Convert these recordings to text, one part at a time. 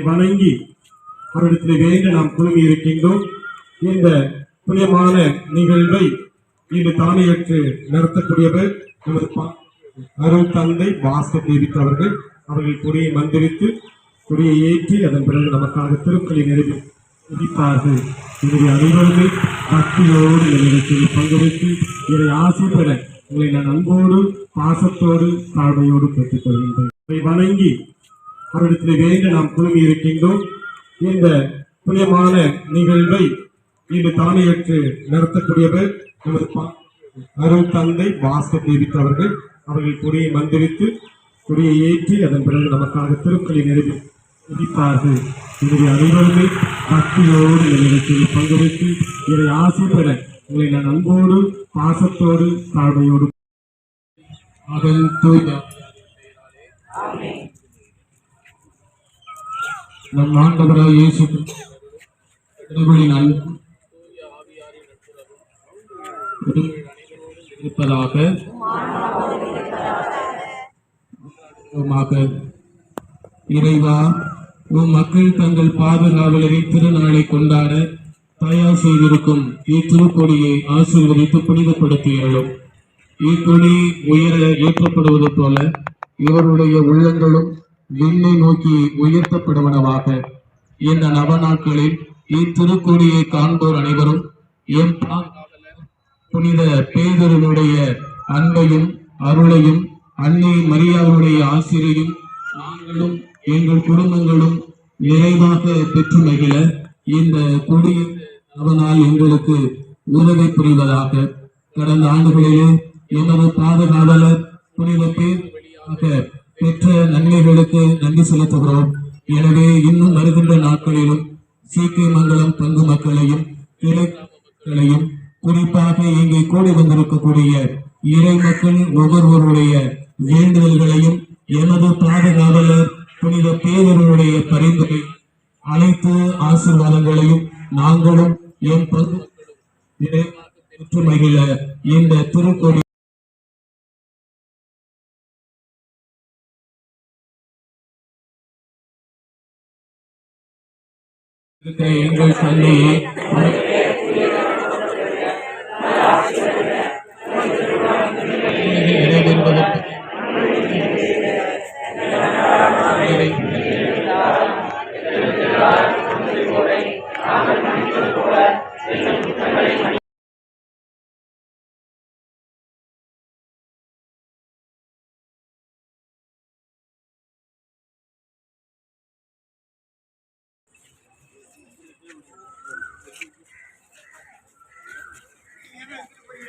வணங்கி அவரிடத்தில் வேண்ட நாம் குழுமி இருக்கின்றோம் இந்த புனிதமான நிகழ்வை இன்று தலைமையேற்று நடத்தக்கூடியவர் நமது பா- அருள் தந்தை பாஸ்கர் அவர்கள். அவர்கள் கொடியை மந்திரித்து கொடியை ஏற்றி அதன் பிறகு நமக்காக திருப்பலி நிறைவு முடிப்பார்கள் எனவே அனைவருமே பக்தியோடு இந்த நிகழ்ச்சியில் பங்கெடுத்து இதை ஆசை பெற உங்களை நான் அன்போடு பாசத்தோடு தாழ்மையோடு கேட்டுக்கொள்கின்றேன். இதை வணங்கி அவரிடத்தில் வேண்ட நாம் குழுமி இருக்கின்றோம் இந்த புனிதமான நிகழ்வை இன்று தலைமையேற்று நடத்தக்கூடியவர் நமது அருள் தந்தை பாஸ்கர் டேவிட் அவர்கள். அவர்கள் கொடியை மந்திரித்து கொடியை ஏற்றி அதன் பிறகு நமக்காக திருப்பலி நிறைவு விதிப்பார்கள் எனவே அனைவருமே பக்தியோடு இந்த நிகழ்ச்சியில் வைத்து இதை ஆசை பெற உங்களை நான் அன்போடு பாசத்தோடு தாழ்மையோடு. அதன் தூய்மை நம் ஆண்டவராய் இயேசு இருப்பதாக இறைவா உன் மக்கள் தங்கள் பாதுகாவலரை திருநாளை கொண்டாட தயார் செய்திருக்கும் இத்திருக்கொடியை ஆசீர்வதித்து புனிதப்படுத்தியுள்ளோம். இக்கொடி உயர ஏற்றப்படுவது போல இவருடைய உள்ளங்களும் விண்ணை நோக்கி உயர்த்தப்படுவனவாக. இந்த நவ நாட்களில் இத்திருக்கொடியை காண்போர் அனைவரும். எம் புனித பேதருடைய அன்பையும் அருளையும் அன்னை மரியாவுடைய ஆசிரியையும் நாங்களும் எங்கள் குடும்பங்களும் நிறைவாக பெற்று மகிழ இந்த கொடிய அவனால் எங்களுக்கு உதவி புரிவதாக. கடந்த ஆண்டுகளிலே எமது பாதுகாவலர் புனித பேர் வழியாக பெற்ற நன்மைகளுக்கு நன்றி செலுத்துகிறோம். எனவே இன்னும் வருகின்ற நாட்களிலும் சீக்கிய மங்கலம் பங்கு மக்களையும் கிளை குறிப்பாக இங்கே கூடி வந்திருக்கக்கூடிய இறை மக்கள் ஒவ்வொருவருடைய வேண்டுதல்களையும் எமது பாதுகாவலர் புனித பேரருடைய பரிந்துரை அனைத்து ஆசீர்வாதங்களையும் நாங்களும் என் பங்கு மகிழ இந்த திருக்கோடி 그 인도 천리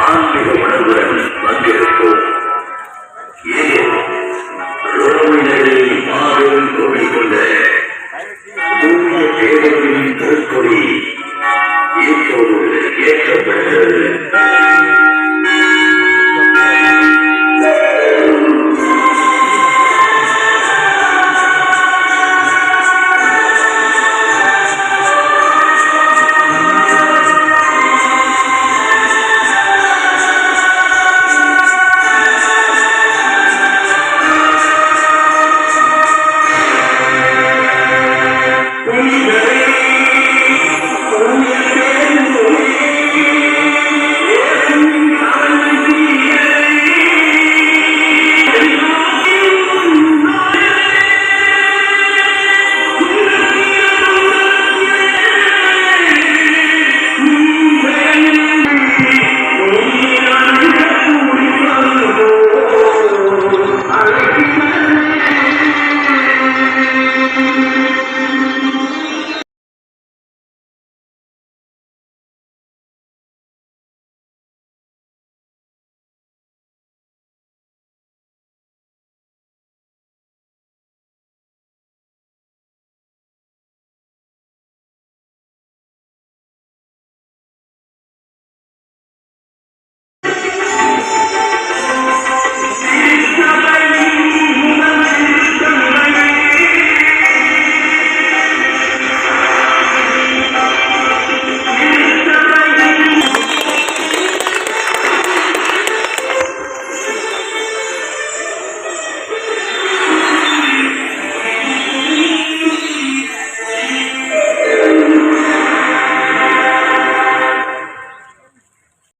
ஆன்மீக உணர்வுடன் பங்கேற்போம் ரோமினரை மாபெரும் கோவில் கொண்ட தூய தேவரின்